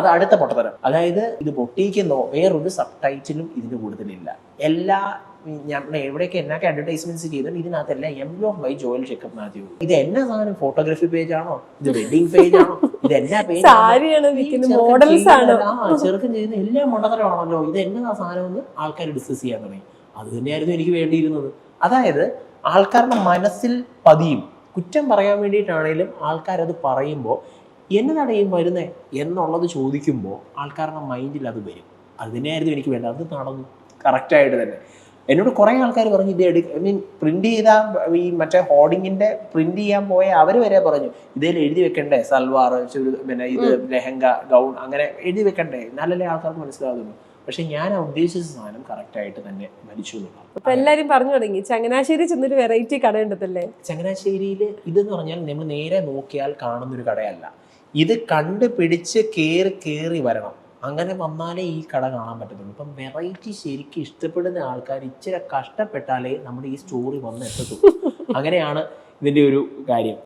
അത് അടുത്ത പൊട്ടത്തരം അതായത് ഇത് പൊട്ടിക്കുന്നോ വേറൊരു സബ് ടൈറ്റിലും ഇതിന് കൂടുതലില്ല. എല്ലാ ഞാൻ എവിടെയൊക്കെ എന്നൊക്കെ അഡ്വർടൈസ്മെന്റ്സ് ചെയ്തിട്ടുണ്ട് ഇതിനകത്തെല്ലാം എം ഓഫ് ബൈ ജോയൽ ചെക്കപ്പ് മാത്യു ഇത് എന്നാ സാധനം? ഫോട്ടോഗ്രാഫി പേജ് ആണോ? ഇത് വെഡിങ് പേജ് ആണോ? ഇത് എന്നാ പേജ് ചെറുക്കൻ ചെയ്യുന്ന എല്ലാ മണ്ടത്തരമാണല്ലോ ഇത് എന്നതാ സാധനം എന്ന് ആൾക്കാർ ഡിസ്കസ് ചെയ്യാൻ തുടങ്ങി. അത് തന്നെയായിരുന്നു എനിക്ക് വേണ്ടിയിരുന്നത്. അതായത് ആൾക്കാരുടെ മനസ്സിൽ പതിയും. കുറ്റം പറയാൻ വേണ്ടിയിട്ടാണേലും ആൾക്കാരത് പറയുമ്പോൾ എന്നതാണ് ഈ വരുന്നേ എന്നുള്ളത് ചോദിക്കുമ്പോൾ ആൾക്കാരുടെ മൈൻഡിൽ അത് വരും. അത് തന്നെയായിരുന്നു എനിക്ക് വേണ്ടത്. അത് നടന്നു. കറക്റ്റായിട്ട് തന്നെ. എന്നോട് കുറേ ആൾക്കാർ പറഞ്ഞു ഇത് എടുക്ക. ഐ മീൻ പ്രിന്റ് ചെയ്ത ഈ മറ്റേ ഹോർഡിങ്ങിന്റെ പ്രിന്റ് ചെയ്യാൻ പോയ അവർ വരെ പറഞ്ഞു ഇതിൽ എഴുതി വെക്കണ്ടേ? സൽവാർ ചുരു പിന്നെ ഇത് ലെഹങ്ക ഗൗൺ അങ്ങനെ എഴുതി വെക്കണ്ടേ? എന്നാലല്ലേ ആൾക്കാർക്ക് മനസ്സിലാകുന്നു പക്ഷെ ഞാൻ ഉദ്ദേശിച്ച സാധനം കറക്റ്റായിട്ട് തന്നെ മരിച്ചു എന്നുള്ളതാണ് അപ്പൊ എല്ലാരും പറഞ്ഞു തുടങ്ങി ചങ്ങനാശ്ശേരി ചെന്നൊരു വെറൈറ്റി കട ഉണ്ടല്ലേ ചങ്ങനാശ്ശേരിയിൽ ഇതെന്ന് പറഞ്ഞാൽ നമ്മൾ നേരെ നോക്കിയാൽ കാണുന്നൊരു കടയല്ല. ഇത് കണ്ടുപിടിച്ച് കയറി കയറി വരണം. അങ്ങനെ വന്നാലേ ഈ കട കാണാൻ പറ്റത്തുള്ളൂ. ഇപ്പം വെറൈറ്റി ശരിക്കും ഇഷ്ടപ്പെടുന്ന ആൾക്കാർ ഇച്ചിരി കഷ്ടപ്പെട്ടാലേ നമ്മുടെ ഈ സ്റ്റോറി വന്ന് എത്തത്തുള്ളൂ അങ്ങനെയാണ് ഇതിന്റെ ഒരു കാര്യം.